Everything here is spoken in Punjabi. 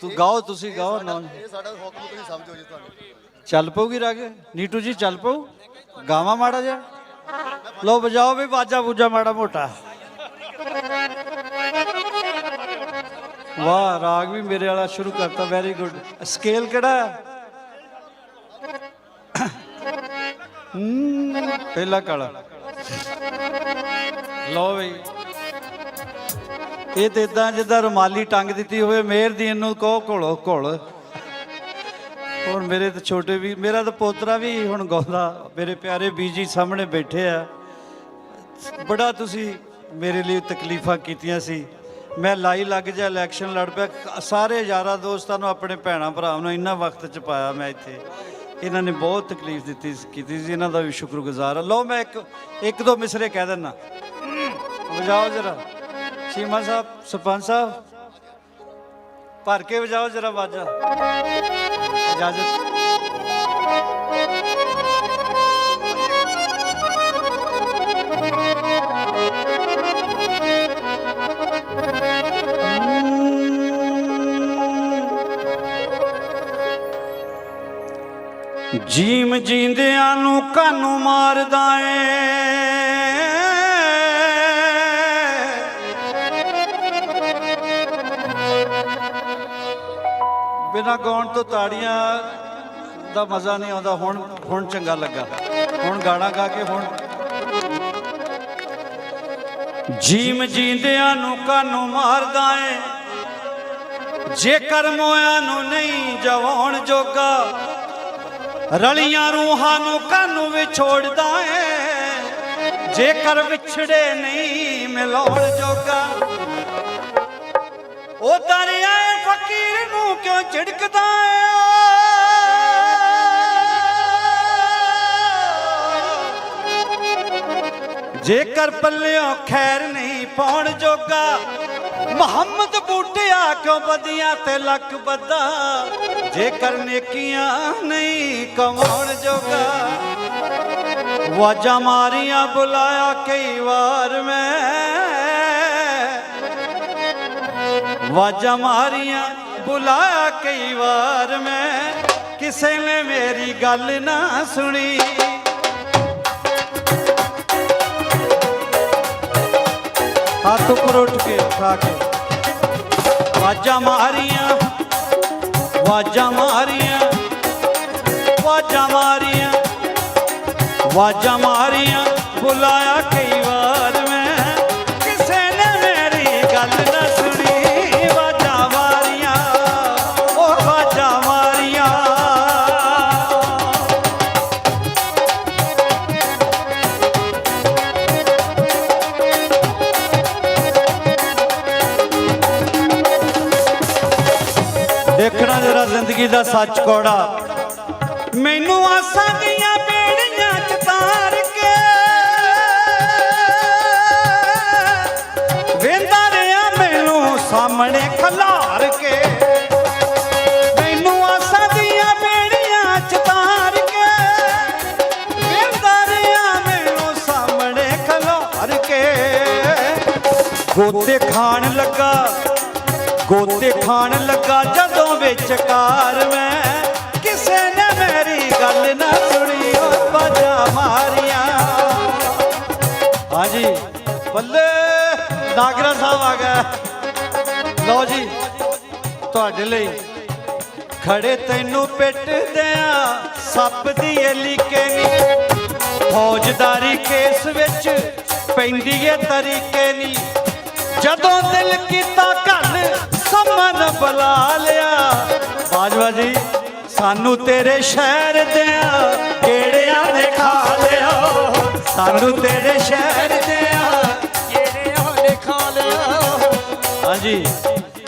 ਤੂੰ ਗਾਓ ਤੁਸੀਂ ਗਾਓ ਨਾ ਇਹ ਸਾਡਾ ਹੁਕਮ ਤੁਸੀਂ ਸਮਝੋ ਜੀ ਤੁਹਾਨੂੰ। ਚੱਲ ਪਊਗੀ ਰਾਗ? ਨੀਟੂ ਜੀ ਚੱਲ ਪਊ? ਗਾਵਾਂ ਮਾੜਾ ਜਿਹਾ? ਲੋ ਵਜਾਓ ਵੀ ਬਾਜਾ ਬੂਜਾ ਮਾੜਾ ਮੋਟਾ। ਵਾਹ ਰਾਗ ਵੀ ਮੇਰੇ ਵਾਲਾ ਸ਼ੁਰੂ ਕਰਤਾ ਵੈਰੀ ਗੁੱਡ ਸਕੇਲ ਕਿਹੜਾ ਪਹਿਲਾ ਕਾਲਾ। ਲੋ ਬਈ। ਇਹ ਤੇ ਇਦਾਂ ਜਿੱਦਾਂ ਰੁਮਾਲੀ ਟੰਗ ਦਿੱਤੀ ਹੋਵੇ ਮੇਰ ਦੀ ਨੂੰ ਕਹੋ ਘੋਲੋ ਘੋਲ। ਹੁਣ ਮੇਰੇ ਤਾਂ ਛੋਟੇ ਵੀ ਮੇਰਾ ਤਾਂ ਪੋਤਰਾ ਵੀ ਹੁਣ ਗਾਉਂਦਾ। ਮੇਰੇ ਪਿਆਰੇ ਬੀਜੀ ਸਾਹਮਣੇ ਬੈਠੇ ਆ। ਬੜਾ ਤੁਸੀਂ ਮੇਰੇ ਲਈ ਤਕਲੀਫਾਂ ਕੀਤੀਆਂ ਸੀ। ਮੈਂ ਲਾਈ ਲੱਗ ਜਾ ਇਲੈਕਸ਼ਨ ਲੜ ਪਿਆ। ਸਾਰੇ ਯਾਰਾਂ ਦੋਸਤਾਂ ਨੂੰ ਆਪਣੇ ਭੈਣਾਂ ਭਰਾਵਾਂ ਨੂੰ ਇੰਨਾ ਵਕਤ ਚ ਪਾਇਆ ਮੈਂ ਇੱਥੇ। ਇਹਨਾਂ ਨੇ ਬਹੁਤ ਤਕਲੀਫ ਦਿੱਤੀ ਕੀਤੀ ਸੀ। ਇਹਨਾਂ ਦਾ ਵੀ ਸ਼ੁਕਰਗੁਜ਼ਾਰ ਹਾਂ ਲਓ ਮੈਂ ਇੱਕ ਇੱਕ ਦੋ ਮਿਸਰੇ ਕਹਿ ਦਿੰਨਾ ਵਜਾਓ ਜਰਾ। ਸ਼ੀਮਾ ਸਾਹਿਬ, ਸਰਪੰਚ ਸਾਹਿਬ, ਭਰ ਕੇ ਵਜਾਓ ਜਰਾ ਬਾਜਾ ਇਜਾਜ਼ਤ। ਜੀਮ ਜੀਂਦਿਆਂ ਨੂੰ ਕਾਨੂੰ ਮਾਰਦਾ ਏ। ਬਿਨਾ ਗਾਉਣ ਤੋਂ ਤਾੜੀਆਂ ਦਾ ਮਜ਼ਾ ਨਹੀਂ ਆਉਂਦਾ। ਹੁਣ ਹੁਣ ਚੰਗਾ ਲੱਗਾ। ਹੁਣ ਗਾਣਾ ਗਾ ਕੇ ਹੁਣ ਜੀਮ ਜੀਂਦਿਆਂ ਨੂੰ ਕਾਨੂੰ ਮਾਰਦਾ ਏ। ਜੇਕਰ ਮੋਇਆਂ ਨੂੰ ਨਹੀਂ ਜਵਾਉਣ ਜੋਗਾ, ਰਲੀਆਂ ਰੂਹਾਂ ਨੂੰ ਕਾਨੂੰ ਵਿਛੋੜਦਾ ਏ। ਜੇਕਰ ਵਿਛੜੇ ਨਹੀਂ ਮਿਲਾਉਣ ਜੋਗਾ, ਉਹ ਦਰਿਆਏ ਫਕੀਰ ਨੂੰ ਕਿਉਂ ਝਿੜਕਦਾ ਜੇਕਰ ਪੱਲਿਓ ਖੈਰ ਨਹੀਂ ਪਾਉਣ ਜੋਗਾ, ਮੁਹੰਮਦ ਬੂਟਿਆ ਕਿਉਂ ਬਦੀਆਂ ਤੇ ਲੱਕ ਬੱਦਾ ਜੇਕਰ ਨੇਕੀਆਂ ਨਹੀਂ ਕਮਾਉਣ ਜੋਗਾ, ਵਾਜਾਂ ਮਾਰੀਆਂ ਬੁਲਾਇਆ ਕਈ ਵਾਰ ਮੈਂ। ਵਾਜਾਂ ਮਾਰੀਆਂ ਬੁਲਾਇਆ ਕਈ ਵਾਰ ਮੈਂ, ਕਿਸੇ ਨੇ ਮੇਰੀ ਗੱਲ ਨਾ ਸੁਣੀ। ਹੱਥ ਉੱਪਰ ਉੱਠ ਕੇ ਉਠਾ ਕੇ ਵਾਜਾਂ ਮਾਰੀਆਂ ਵਾਜਾਂ ਮਾਰੀਆਂ ਵਾਜਾਂ ਮਾਰੀਆਂ ਵਾਜਾਂ ਮਾਰੀਆਂ, ਬੁਲਾਇਆ ਕਈ ਵਾਰ। ਦੇਖਣਾ ਜਰਾ ਜ਼ਿੰਦਗੀ ਦਾ ਸੱਚ ਕੋੜਾ। ਮੈਨੂੰ ਆਸਾਂ ਦੀਆਂ ਬੇੜੀਆਂ ਚ ਤਾਰ ਕੇ। ਵੇਂਦਾ ਰਿਆ ਮੈਨੂੰ ਸਾਹਮਣੇ ਖਲਾਰ ਕੇ। ਮੈਨੂੰ ਆਸਾਂ ਦੀਆਂ ਬੇੜੀਆਂ ਚ ਤਾਰ ਕੇ। ਵੇਂਦਾ ਰਿਆ ਮੈਨੂੰ ਸਾਹਮਣੇ ਖਲਾਰ ਕੇ। ਗੋਤੇ ਖਾਣ ਲੱਗਾ। ਗੋਤੇ ਖਾਣ ਲੱਗਾ ਜਦੋਂ ਵਿਚਕਾਰ ਮੈਂ ਕਿਸੇ ਨੇ ਮੇਰੀ ਗੱਲ ਨਾ ਸੁਣੀ, ਉਹ ਬਾਜਾ ਮਾਰੀਆਂ। ਹਾਂਜੀ, ਬੱਲੇ, ਨਾਗਰਾ ਸਾਹਿਬ ਆ ਗਿਆ ਲਓ ਜੀ, ਤੁਹਾਡੇ ਲਈ ਖੜੇ ਤੈਨੂੰ ਪਿੱਟਦੇ ਆ ਸੱਪ ਦੀ ਏਲੀ ਕੇ ਨੀ ਫੌਜਦਾਰੀ ਕੇਸ ਵਿੱਚ ਪੈਂਦੀ ਏ ਤਰੀਕੇ ਨੀ। ਜਦੋਂ ਦਿਲ ਕੀਤਾ ਬੁਲਾ ਲਿਆ। ਬਾਜਵਾ ਜੀ, ਸਾਨੂੰ ਤੇਰੇ ਸ਼ਹਿਰ ਦਿਆਂ ਕਿਹੜਿਆਂ ਨੇ ਖਾ ਲਿਆ? ਸਾਨੂੰ ਤੇਰੇ ਸ਼ਹਿਰ ਦਿਆਂ ਜਿਹੜੇ ਉਹਨੇ ਖਾ ਲਿਆ? ਹਾਂਜੀ।